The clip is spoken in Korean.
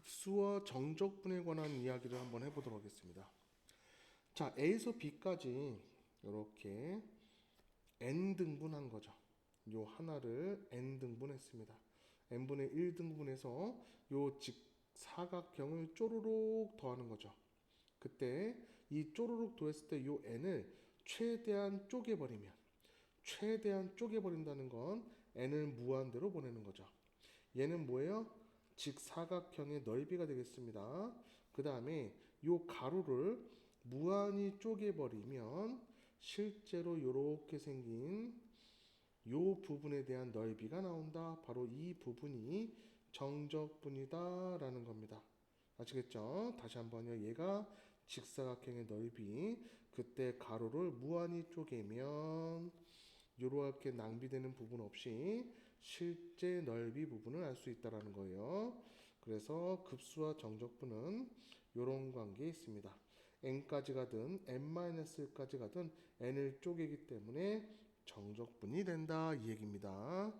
급수와 정적분에 관한 이야기를 한번 해보도록 하겠습니다. 자, A에서 B까지 이렇게 n 등분한 거죠. 요 하나를 n 등분했습니다. n분의 1 등분해서 요 직사각형을 쪼르륵 더하는 거죠. 그때 이 쪼르륵 더했을 때 요 n을 최대한 쪼개버리면 최대한 쪼개버린다는 건 n을 무한대로 보내는 거죠. 얘는 뭐예요? 직사각형의 넓이가 되겠습니다. 그 다음에 요 가로를 무한히 쪼개버리면 실제로 이렇게 생긴 요 부분에 대한 넓이가 나온다. 바로 이 부분이 정적분이다라는 겁니다. 아시겠죠? 다시 한번요. 얘가 직사각형의 넓이. 그때 가로를 무한히 쪼개면 이렇게 낭비되는 부분 없이 실제 넓이 부분을 알 수 있다라는 거예요. 그래서 급수와 정적분은 이런 관계에 있습니다. n까지 가든 n-1까지 가든 n을 쪼개기 때문에 정적분이 된다 이 얘기입니다.